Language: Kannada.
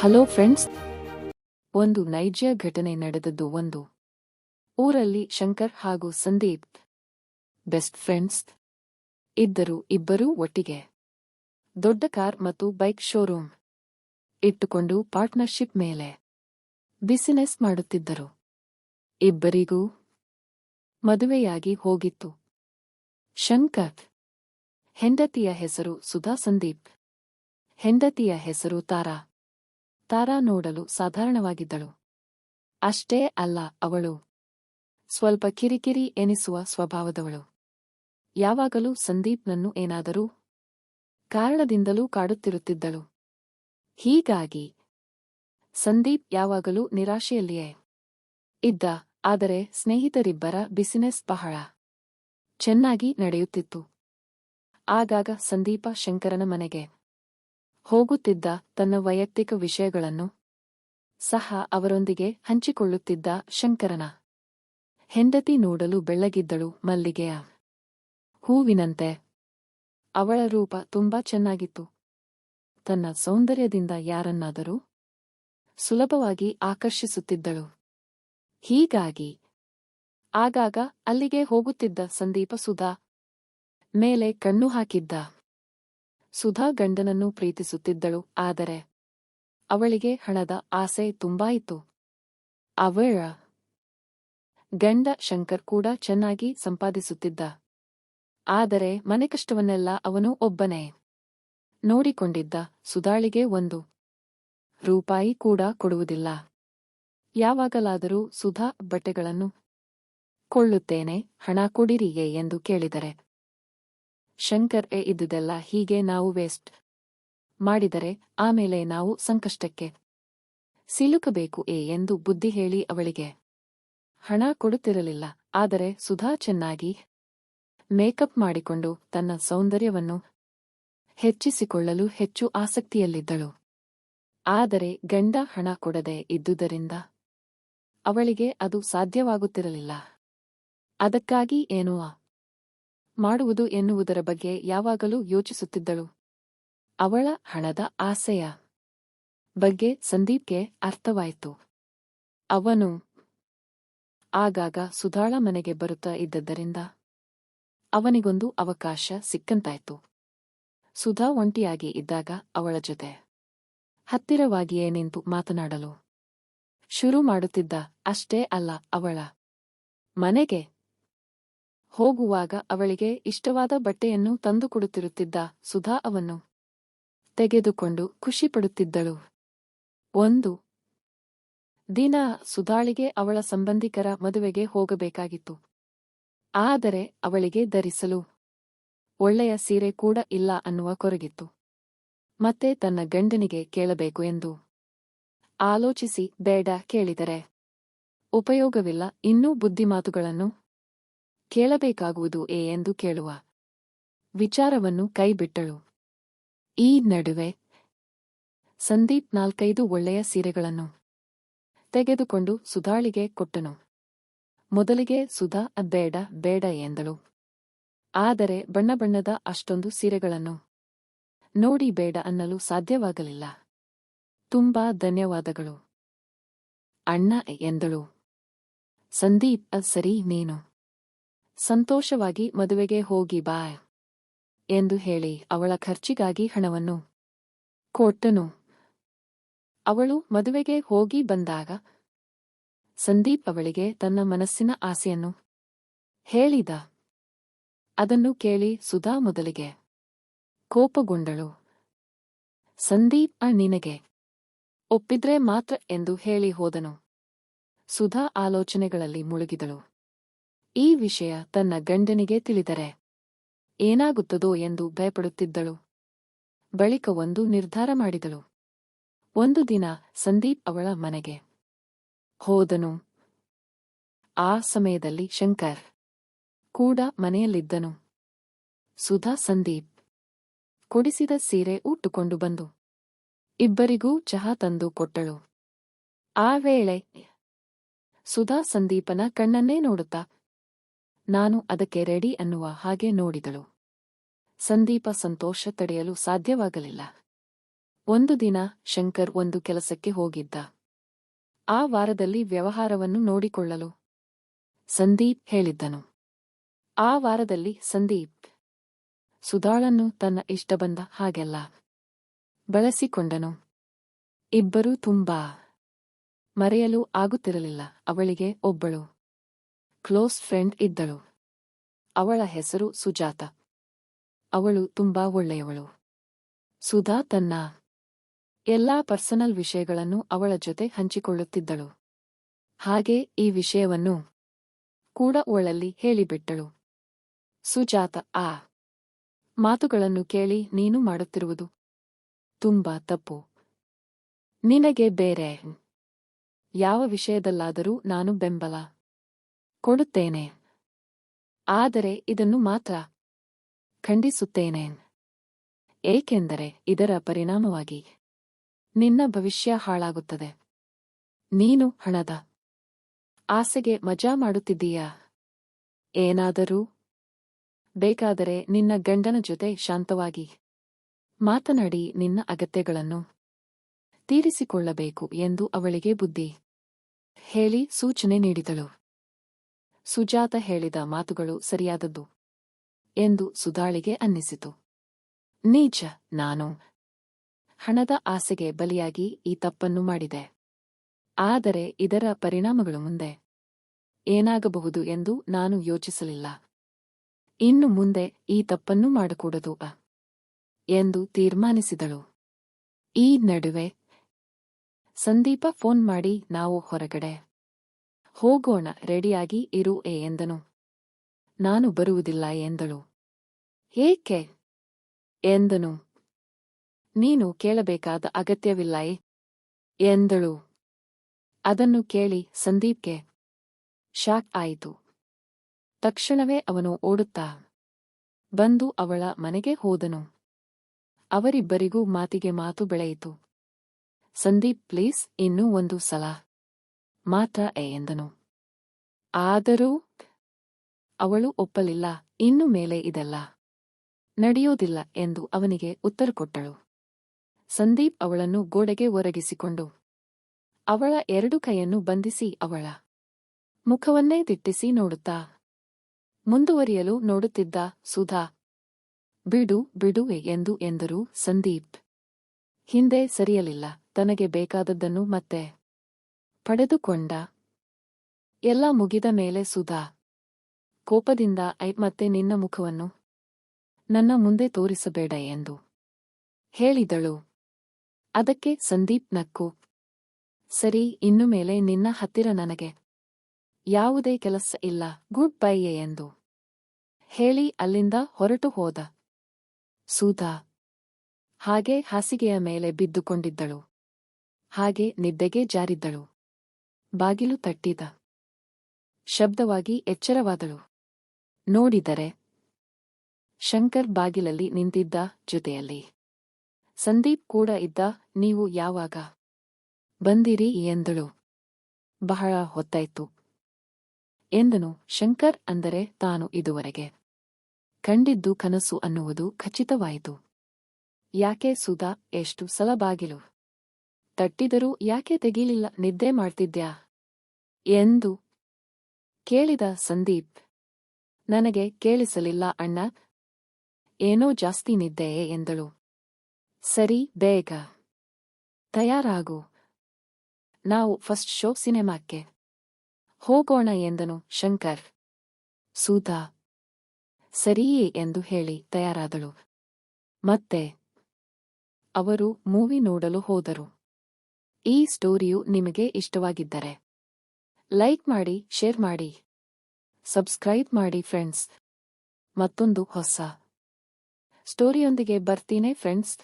ಹಲೋ ಫ್ರೆಂಡ್ಸ್ ಒಂದು ನೈಜ ಘಟನೆ ನಡೆದದ್ದು ಒಂದು. ಊರಲ್ಲಿ ಶಂಕರ್ ಹಾಗೂ ಸಂದೀಪ್ ಬೆಸ್ಟ್ ಫ್ರೆಂಡ್ಸ್ ಇದ್ದರು ಇಬ್ಬರೂ ಒಟ್ಟಿಗೆ. ದೊಡ್ಡ ಕಾರ್ ಮತ್ತು ಬೈಕ್ ಶೋರೂಮ್ ಇಟ್ಟುಕೊಂಡು ಪಾರ್ಟ್ನರ್ಶಿಪ್ ಮೇಲೆ ಬಿಸಿನೆಸ್ ಮಾಡುತ್ತಿದ್ದರು. ಇಬ್ಬರಿಗೂ ಮದುವೆಯಾಗಿ ಹೋಗಿತ್ತು. ಶಂಕರ್ ಹೆಂಡತಿಯ ಹೆಸರು ಸುಧಾ ಸಂದೀಪ್. ಹೆಂಡತಿಯ ಹೆಸರು ತಾರಾ. ತಾರಾ ನೋಡಲು ಸಾಧಾರಣವಾಗಿದ್ದಳು. ಅಷ್ಟೇ ಅಲ್ಲ, ಅವಳು ಸ್ವಲ್ಪ ಕಿರಿಕಿರಿ ಎನಿಸುವ ಸ್ವಭಾವದವಳು. ಯಾವಾಗಲೂ ಸಂದೀಪ್ನನ್ನು ಏನಾದರೂ ಕಾರಣದಿಂದಲೂ ಕಾಡುತ್ತಿರುತ್ತಿದ್ದಳು. ಹೀಗಾಗಿ ಸಂದೀಪ್ ಯಾವಾಗಲೂ ನಿರಾಶೆಯಲ್ಲಿಯೇ ಇದ್ದ, ಆದರೆ ಸ್ನೇಹಿತರಿಬ್ಬರ ಬಿಸಿನೆಸ್ ಬಹಳ ಚೆನ್ನಾಗಿ ನಡೆಯುತ್ತಿತ್ತು. ಆಗಾಗ ಸಂದೀಪ ಶಂಕರನ ಮನೆಗೆ ಹೋಗುತ್ತಿದ್ದ ತನ್ನ ವೈಯಕ್ತಿಕ ವಿಷಯಗಳನ್ನು ಸಹ ಅವರೊಂದಿಗೆ ಹಂಚಿಕೊಳ್ಳುತ್ತಿದ್ದ ಶಂಕರನ. ಹೆಂಡತಿ ನೋಡಲು ಬೆಳ್ಳಗಿದ್ದಳು ಮಲ್ಲಿಗೆಯ ಹೂವಿನಂತೆ. ಅವಳ ರೂಪ ತುಂಬಾ ಚೆನ್ನಾಗಿತ್ತು. ತನ್ನ ಸೌಂದರ್ಯದಿಂದ ಯಾರನ್ನಾದರೂ ಸುಲಭವಾಗಿ ಆಕರ್ಷಿಸುತ್ತಿದ್ದಳು. ಹೀಗಾಗಿ ಆಗಾಗ ಅಲ್ಲಿಗೆ ಹೋಗುತ್ತಿದ್ದ ಸಂದೀಪ ಸುಧಾ ಮೇಲೆ ಕಣ್ಣು ಹಾಕಿದ್ದ. ಸುಧಾ ಗಂಡನನ್ನು ಪ್ರೀತಿಸುತ್ತಿದ್ದಳು, ಆದರೆ ಅವಳಿಗೆ ಹಣದ ಆಸೆ ತುಂಬಾಯಿತು ಅವಳ ಗಂಡ ಶಂಕರ್ ಕೂಡ ಚೆನ್ನಾಗಿ ಸಂಪಾದಿಸುತ್ತಿದ್ದ. ಆದರೆ ಮನೆ ಕಷ್ಟವನ್ನೆಲ್ಲ ಅವನು ಒಬ್ಬನೇ ನೋಡಿಕೊಂಡಿದ್ದ. ಸುಧಾಳಿಗೆ ಒಂದು ರೂಪಾಯಿ ಕೂಡ ಕೊಡುವುದಿಲ್ಲ. ಯಾವಾಗಲಾದರೂ ಸುಧಾ ಬಟ್ಟೆಗಳನ್ನು ಕೊಳ್ಳುತ್ತೇನೆ, ಹಣ ಕೊಡಿರಿಯೇ ಎಂದು ಕೇಳಿದರೆ ಶಂಕರ್ ಎ ಇದ್ದುದೆಲ್ಲ ಹೀಗೆ ನಾವು ವೇಸ್ಟ್ ಮಾಡಿದರೆ ಆಮೇಲೆ ನಾವು ಸಂಕಷ್ಟಕ್ಕೆ ಸಿಲುಕಬೇಕು ಏ ಎಂದು ಬುದ್ಧಿ ಹೇಳಿ ಅವಳಿಗೆ ಹಣ ಕೊಡುತ್ತಿರಲಿಲ್ಲ. ಆದರೆ ಸುಧಾ ಚೆನ್ನಾಗಿ ಮೇಕಪ್ ಮಾಡಿಕೊಂಡು ತನ್ನ ಸೌಂದರ್ಯವನ್ನು ಹೆಚ್ಚಿಸಿಕೊಳ್ಳಲು ಹೆಚ್ಚು ಆಸಕ್ತಿಯಲ್ಲಿದ್ದಳು. ಆದರೆ ಗಂಡ ಹಣ ಕೊಡದೆ ಇದ್ದುದರಿಂದ ಅವಳಿಗೆ ಅದು ಸಾಧ್ಯವಾಗುತ್ತಿರಲಿಲ್ಲ. ಅದಕ್ಕಾಗಿ ಏನೋ ಮಾಡುವುದು ಎನ್ನುವುದರ ಬಗ್ಗೆ ಯಾವಾಗಲೂ ಯೋಚಿಸುತ್ತಿದ್ದಳು. ಅವಳ ಹಣದ ಆಸೆಯ ಬಗ್ಗೆ ಸಂದೀಪ್ಗೆ ಅರ್ಥವಾಯಿತು. ಅವನು ಆಗಾಗ ಸುಧಾಳ ಮನೆಗೆ ಬರುತ್ತಾ ಇದ್ದದ್ದರಿಂದ ಅವನಿಗೊಂದು ಅವಕಾಶ ಸಿಕ್ಕಂತಾಯ್ತು. ಸುಧಾ ಒಂಟಿಯಾಗಿ ಇದ್ದಾಗ ಅವಳ ಜೊತೆ ಹತ್ತಿರವಾಗಿಯೇ ನಿಂತು ಮಾತನಾಡಲು ಶುರು ಮಾಡುತ್ತಿದ್ದ ಅಷ್ಟೇ ಅಲ್ಲ ಅವಳ ಮನೆಗೆ ಹೋಗುವಾಗ ಅವಳಿಗೆ ಇಷ್ಟವಾದ ಬಟ್ಟೆಯನ್ನು ತಂದುಕೊಡುತ್ತಿರುತ್ತಿದ್ದ ಸುಧಾ ಅವನ್ನು ತೆಗೆದುಕೊಂಡು ಖುಷಿಪಡುತ್ತಿದ್ದಳು. ಒಂದು, ದಿನ ಸುಧಾಳಿಗೆ ಅವಳ ಸಂಬಂಧಿಕರ ಮದುವೆಗೆ ಹೋಗಬೇಕಾಗಿತ್ತು. ಆದರೆ ಅವಳಿಗೆ ಧರಿಸಲು ಒಳ್ಳೆಯ ಸೀರೆ ಕೂಡ ಇಲ್ಲ ಅನ್ನುವ ಕೊರಗಿತ್ತು. ಮತ್ತೆ ತನ್ನ ಗಂಡನಿಗೆ ಕೇಳಬೇಕು ಎಂದು ಆಲೋಚಿಸಿ ಬೇಡ ಕೇಳಿದರೆ. ಉಪಯೋಗವಿಲ್ಲ, ಇನ್ನೂ ಬುದ್ಧಿಮಾತುಗಳನ್ನು ಕೇಳಬೇಕಾಗುವುದು ಏ ಎಂದು ಕೇಳುವ. ವಿಚಾರವನ್ನು ಕೈಬಿಟ್ಟಳು. ಈ ನಡುವೆ ಸಂದೀಪ್ ನಾಲ್ಕೈದು ಒಳ್ಳೆಯ ಸೀರೆಗಳನ್ನು ತೆಗೆದುಕೊಂಡು ಸುಧಾಳಿಗೆ ಕೊಟ್ಟನು. ಮೊದಲಿಗೆ ಸುಧಾ, ಬೇಡ ಬೇಡ ಎಂದಳು. ಆದರೆ ಬಣ್ಣ ಬಣ್ಣದ ಅಷ್ಟೊಂದು ಸೀರೆಗಳನ್ನು ನೋಡಿ ಬೇಡ ಅನ್ನಲು ಸಾಧ್ಯವಾಗಲಿಲ್ಲ. ತುಂಬಾ ಧನ್ಯವಾದಗಳು. ಅಣ್ಣ ಎಂದಳು. ಸಂದೀಪ್ ಸರಿ, ನೀನು. ಸಂತೋಷವಾಗಿ ಮದುವೆಗೆ ಹೋಗಿ ಬಾ ಎಂದು ಹೇಳಿ ಅವಳ ಖರ್ಚಿಗಾಗಿ ಹಣವನ್ನು ಕೊಟ್ಟನು. ಅವಳು ಮದುವೆಗೆ ಹೋಗಿ ಬಂದಾಗ ಸಂದೀಪ್ ಅವಳಿಗೆ ತನ್ನ ಮನಸ್ಸಿನ ಆಸೆಯನ್ನು ಹೇಳಿದ. ಅದನ್ನು ಕೇಳಿ ಸುಧಾ ಮೊದಲಿಗೆ ಕೋಪಗೊಂಡಳು. ಸಂದೀಪ್ ಆ ನಿನಗೆ ಒಪ್ಪಿದ್ರೆ ಮಾತ್ರ ಎಂದು ಹೇಳಿ ಹೋದನು. ಸುಧಾ ಆಲೋಚನೆಗಳಲ್ಲಿ ಮುಳುಗಿದಳು. ಈ ವಿಷಯ ತನ್ನ ಗಂಡನಿಗೆ ತಿಳಿದರೆ ಏನಾಗುತ್ತದೋ ಎಂದು ಭಯಪಡುತ್ತಿದ್ದಳು. ಬಳಿಕ ಒಂದು ನಿರ್ಧಾರ ಮಾಡಿದಳು. ಒಂದು ದಿನ ಸಂದೀಪ್ ಅವಳ ಮನೆಗೆ ಹೋದನು. ಆ ಸಮಯದಲ್ಲಿ ಶಂಕರ್ ಕೂಡ ಮನೆಯಲ್ಲಿದ್ದನು. ಸುಧಾ ಸಂದೀಪ್ ಕೊಡಿಸಿದ ಸೀರೆ ಉಟ್ಟುಕೊಂಡು ಬಂದು ಇಬ್ಬರಿಗೂ ಚಹಾ ತಂದು ಕೊಟ್ಟಳು. ಆ ವೇಳೆ ಸುಧಾ ಸಂದೀಪನ ಕಣ್ಣನ್ನೇ ನೋಡುತ್ತಾ ನಾನು ಅದಕ್ಕೆ ರೆಡಿ ಅನ್ನುವ ಹಾಗೆ ನೋಡಿದಳು. ಸಂದೀಪ ಸಂತೋಷ ತಡೆಯಲು ಸಾಧ್ಯವಾಗಲಿಲ್ಲ. ಒಂದು ದಿನ ಶಂಕರ್ ಒಂದು ಕೆಲಸಕ್ಕೆ ಹೋಗಿದ್ದ. ಆ ವಾರದಲ್ಲಿ ವ್ಯವಹಾರವನ್ನು ನೋಡಿಕೊಳ್ಳಲು ಸಂದೀಪ್ ಹೇಳಿದ್ದನು. ಆ ವಾರದಲ್ಲಿ ಸಂದೀಪ್ ಸುಧಾಳನ್ನು ತನ್ನ ಇಷ್ಟ ಬಂದ ಹಾಗೆಲ್ಲ ಬಳಸಿಕೊಂಡನು. ಇಬ್ಬರೂ ತುಂಬಾ ಮರೆಯಲು ಆಗುತ್ತಿರಲಿಲ್ಲ. ಅವಳಿಗೆ ಒಬ್ಬಳು. ಕ್ಲೋಸ್ ಫ್ರೆಂಡ್ ಇದ್ದಳು. ಅವಳ ಹೆಸರು ಸುಜಾತ. ಅವಳು ತುಂಬಾ ಒಳ್ಳೆಯವಳು. ಸುಧಾ ತನ್ನ ಎಲ್ಲಾ ಪರ್ಸನಲ್ ವಿಷಯಗಳನ್ನು ಅವಳ ಜೊತೆ ಹಂಚಿಕೊಳ್ಳುತ್ತಿದ್ದಳು. ಹಾಗೆ ಈ ವಿಷಯವನ್ನು ಕೂಡ ಅವಳಲ್ಲಿ ಹೇಳಿಬಿಟ್ಟಳು. ಸುಜಾತ, ಆ ಮಾತುಗಳನ್ನು ಕೇಳಿ ನೀನು ಮಾಡುತ್ತಿರುವುದು ತುಂಬಾ ತಪ್ಪು. ನಿನಗೆ ಬೇರೆ ಯಾವ ವಿಷಯದಲ್ಲಾದರೂ ನಾನು ಬೆಂಬಲ. ಕೊಡುತ್ತೇನೆ. ಆದರೆ ಇದನ್ನು ಮಾತ್ರ ಖಂಡಿಸುತ್ತೇನೆ. ಏಕೆಂದರೆ ಇದರ ಪರಿಣಾಮವಾಗಿ ನಿನ್ನ ಭವಿಷ್ಯ ಹಾಳಾಗುತ್ತದೆ. ನೀನು ಹಣದ ಆಸೆಗೆ ಮಜಾ ಮಾಡುತ್ತಿದ್ದೀಯಾ? ಏನಾದರೂ ಬೇಕಾದರೆ ನಿನ್ನ ಗಂಡನ ಜೊತೆ ಶಾಂತವಾಗಿ ಮಾತನಾಡಿ ನಿನ್ನ ಅಗತ್ಯಗಳನ್ನು ತೀರಿಸಿಕೊಳ್ಳಬೇಕು ಎಂದು ಅವಳಿಗೆ ಬುದ್ಧಿ ಹೇಳಿ ಸೂಚನೆ ನೀಡಿದಳು. ಸುಜಾತ ಹೇಳಿದ ಮಾತುಗಳು ಸರಿಯಾದದ್ದು ಎಂದು ಸುಧಾಳಿಗೆ ಅನ್ನಿಸಿತು. ನೀಚ ನಾನು. ಹಣದ ಆಸೆಗೆ ಬಲಿಯಾಗಿ ಈ ತಪ್ಪನ್ನು ಮಾಡಿದೆ. ಆದರೆ ಇದರ ಪರಿಣಾಮಗಳು ಮುಂದೆ. ಏನಾಗಬಹುದು ಎಂದು ನಾನು ಯೋಚಿಸಲಿಲ್ಲ. ಇನ್ನು ಮುಂದೆ ಈ ತಪ್ಪನ್ನು ಮಾಡಕೂಡದು ಅ ಎಂದು ತೀರ್ಮಾನಿಸಿದಳು. ಈ ನಡುವೆ ಸಂದೀಪ ಫೋನ್ ಮಾಡಿ ನಾವು ಹೊರಗಡೆ ಹೋಗೋಣ, ರೆಡಿಯಾಗಿ ಇರು ಎ ಎಂದನು. ನಾನು ಬರುವುದಿಲ್ಲ ಎಂದಳು. ಏಕೆ? ಎಂದನು. ನೀನು ಕೇಳಬೇಕಾದ ಅಗತ್ಯವಿಲ್ಲಯೇ ಎಂದಳು. ಅದನ್ನು ಕೇಳಿ ಸಂದೀಪ್ಗೆ ಶಾಕ್ ಆಯಿತು. ತಕ್ಷಣವೇ ಅವನು ಓಡುತ್ತಾ ಬಂದು ಅವಳ ಮನೆಗೆ ಹೋದನು. ಅವರಿಬ್ಬರಿಗೂ ಮಾತಿಗೆ ಮಾತು ಬೆಳೆಯಿತು. ಸಂದೀಪ್, ಪ್ಲೀಸ್ ಇನ್ನೂ ಒಂದು ಸಲ. ಮಾತ್ರ ಎ ಎಂದನು. ಆದರೂ ಅವಳು ಒಪ್ಪಲಿಲ್ಲ, ಇನ್ನು ಮೇಲೆ ಇದೆಲ್ಲ ನಡೆಯೋದಿಲ್ಲ ಎಂದು ಅವನಿಗೆ ಉತ್ತರ ಕೊಟ್ಟಳು. ಸಂದೀಪ್ ಅವಳನ್ನು ಗೋಡೆಗೆ ಒರಗಿಸಿಕೊಂಡು, ಅವಳ ಎರಡು ಕೈಯನ್ನು ಬಂಧಿಸಿ ಅವಳ ಮುಖವನ್ನೇ ದಿಟ್ಟಿಸಿ ನೋಡುತ್ತಾ, ಮುಂದುವರಿಯಲು ನೋಡುತ್ತಿದ್ದ ಸುಧಾ, ಬಿಡು, ಬಿಡುವೆ ಎಂದು ಎಂದರು ಸಂದೀಪ್. ಹಿಂದೆ ಸರಿಯಲಿಲ್ಲ, ತನಗೆ ಬೇಕಾದದ್ದನ್ನು ಮತ್ತೆ ಪಡೆದುಕೊಂಡ. ಎಲ್ಲ ಮುಗಿದ ಮೇಲೆ ಸುಧಾ, ಕೋಪದಿಂದ ಐ, ಮತ್ತೆ ನಿನ್ನ ಮುಖವನ್ನು ನನ್ನ ಮುಂದೆ ತೋರಿಸಬೇಡ ಎಂದು ಹೇಳಿದಳು. ಅದಕ್ಕೆ ಸಂದೀಪ್ ನಕ್ಕು, ಸರಿ, ಇನ್ನು ಮೇಲೆ ನಿನ್ನ ಹತ್ತಿರ ನನಗೆ ಯಾವುದೇ ಕೆಲಸ ಇಲ್ಲ, ಗುಡ್ ಬೈಯೆ ಎಂದು ಹೇಳಿ ಅಲ್ಲಿಂದ ಹೊರಟು ಹೋದ. ಸುಧಾ ಹಾಗೆ ಹಾಸಿಗೆಯ ಮೇಲೆ ಬಿದ್ದುಕೊಂಡಿದ್ದಳು. ಹಾಗೆ ನಿದ್ದೆಗೆ ಜಾರಿದ್ದಳು. ಬಾಗಿಲು ತಟ್ಟಿದ. ಶಬ್ದವಾಗಿ ಎಚ್ಚರವಾದಳು. ನೋಡಿದರೆ, ಶಂಕರ್ ಬಾಗಿಲಲ್ಲಿ ನಿಂತಿದ್ದ ಜೊತೆಯಲ್ಲಿ. ಸಂದೀಪ್ ಕೂಡ ಇದ್ದ, ನೀವು ಯಾವಾಗ ಬಂದಿರಿ ಎಂದಳು. ಬಹಳ ಹೊತ್ತಾಯ್ತು. ಎಂದನು, ಶಂಕರ್ ಅಂದರೆ ತಾನು ಇದುವರೆಗೆ ಕಂಡಿದ್ದು ಕನಸು ಅನ್ನುವುದು ಖಚಿತವಾಯಿತು. ಯಾಕೆ ಸುಧಾ, ಎಷ್ಟು ಸಲ ಬಾಗಿಲು ತಟ್ಟಿದರೂ ಯಾಕೆ ತೆಗೀಲಿಲ್ಲ? ನಿದ್ದೆ ಮಾಡ್ತಿದ್ಯಾ? ಎಂದು ಕೇಳಿದ ಸಂದೀಪ್. ನನಗೆ ಕೇಳಿಸಲಿಲ್ಲ, ಅಣ್ಣ. ಏನೋ ಜಾಸ್ತಿ ನಿದ್ದೆಯೇ ಎಂದಳು. ಸರಿ, ಬೇಗ. ತಯಾರಾಗು. ನಾವು ಫಸ್ಟ್ ಶೋ ಸಿನೆಮಾಕ್ಕೆ ಹೋಗೋಣ ಎಂದನು ಶಂಕರ್. ಸೂತಾ ಸರಿಯೇ ಎಂದು ಹೇಳಿ ತಯಾರಾದಳು. ಮತ್ತೆ ಅವರು ಮೂವಿ ನೋಡಲು ಹೋದರು. ಈ ಸ್ಟೋರಿಯು ನಿಮಗೆ ಇಷ್ಟವಾಗಿದ್ದರೆ ಲೈಕ್ ಮಾಡಿ, ಶೇರ್ ಮಾಡಿ, ಸಬ್ಸ್ಕ್ರೈಬ್ ಮಾಡಿ ಫ್ರೆಂಡ್ಸ್. ಮತ್ತೊಂದು ಹೊಸ ಸ್ಟೋರಿಯೊಂದಿಗೆ ಬರ್ತೀನಿ ಫ್ರೆಂಡ್ಸ್.